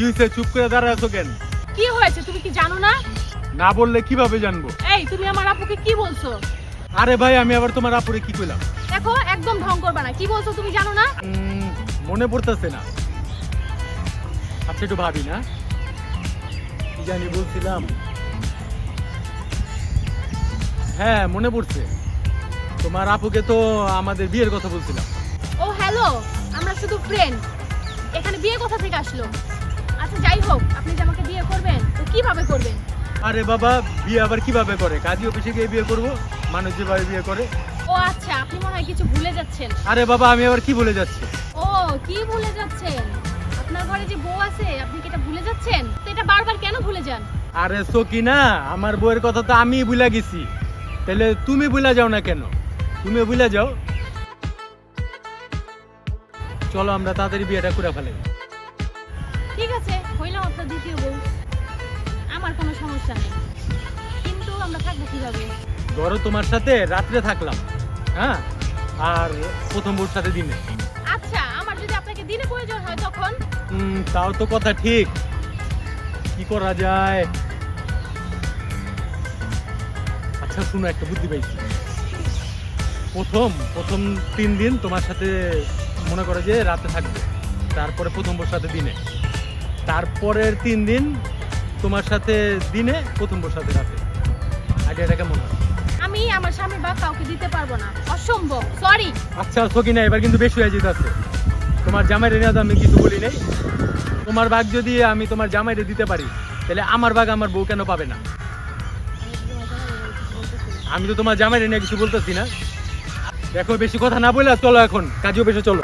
হয়েছে? চুপ করে দাঁড়ায় আছো কেন? কি হয়েছে? তুমি কি জানো না? না বললে কীভাবে জানব? এই তুমি আমার আপুকে কি বলছো? আরে ভাই আমি আবার তোমার আপুরে কি কইলাম? দেখো একদম ঢং করবে না। কি বলছো তুমি জানো না? মনে পড়তেছে না। আচ্ছা একটু ভাবি না। কি জানি বলছিলাম। হ্যাঁ মনে পড়ছে। তোমার আপুকে তো আমাদের বিয়ের কথা বলছিলাম। ও হ্যালো আমরা শুধু ফ্রেন্ড এখানে বিয়ে কোথা থেকে আসলো। আচ্ছা যাই হোক আপনি যে আমাকে বিয়ে করবেন তো কীভাবে করবেন আরে বাবা বিয়ে আবার কীভাবে করে? কাজী অফিসে গিয়ে বিয়ে করব মানুষ যেভাবে বিয়ে করে। ও আচ্ছা আপনি মনে হয় কিছু ভুলে যাচ্ছেন। আরে বাবা আমি আবার কি বলে যাচ্ছি? ও কি ভুলে যাচ্ছেন? আপনার ঘরে যে বউ আছে আপনি কি এটা ভুলে যাচ্ছেন? তো এটা বারবার কেন ভুলে যান? আরে সকিনা আমার বউয়ের কথা তো আমি ভুলে গেছি। তাহলে তুমি ভুলে যাও না কেন? তুমি ভুলে যাও। চলো আমরা তাড়াতাড়ি বিয়েটা করে ফেলাই। ঠিক আছে। হইলাম আপনার দ্বিতীয় বউ। আমার কোনো সমস্যা নেই। কিন্তু আমরা থাকব কীভাবে? ধরো তোমার সাথে রাত্রে থাকলাম হ্যাঁ? আর প্রথম বউর সাথে দিনে। আচ্ছা আমার যদি আপনাকে দিনে প্রয়োজন হয় তখন? উম, তাও তো কথা ঠিক। কি করা যায়? আচ্ছা শুনো একটা বুদ্ধি পাইছি। প্রথম প্রথম তিন দিন তোমার সাথে মনে করো যে রাতে থাকবে। তারপরে প্রথম বউর সাথে দিনে। তারপরের তিন দিন তোমার সাথে দিনে প্রথম বউর সাথে রাতে। আইডিয়াটা কেমন হয়? আমি আমার স্বামী বা কাউকে দিতে পারব না। অসম্ভব সরি আচ্ছা সকিনা এবার কিন্তু বেশি হয়ে যেতেছে। তোমার জামাইরে নিয়ে তো আমি কিছু বলি নাই। তোমার ভাগ যদি আমি তোমার জামাইরে দিতে পারি তাহলে আমার ভাগ আমার বউ কেন পাবে না? আমি তো তোমার জামাইরে নিয়ে কিছু বলতেছি না। দেখো বেশি কথা না বলে চলো এখন কাজেও বেশি চলো।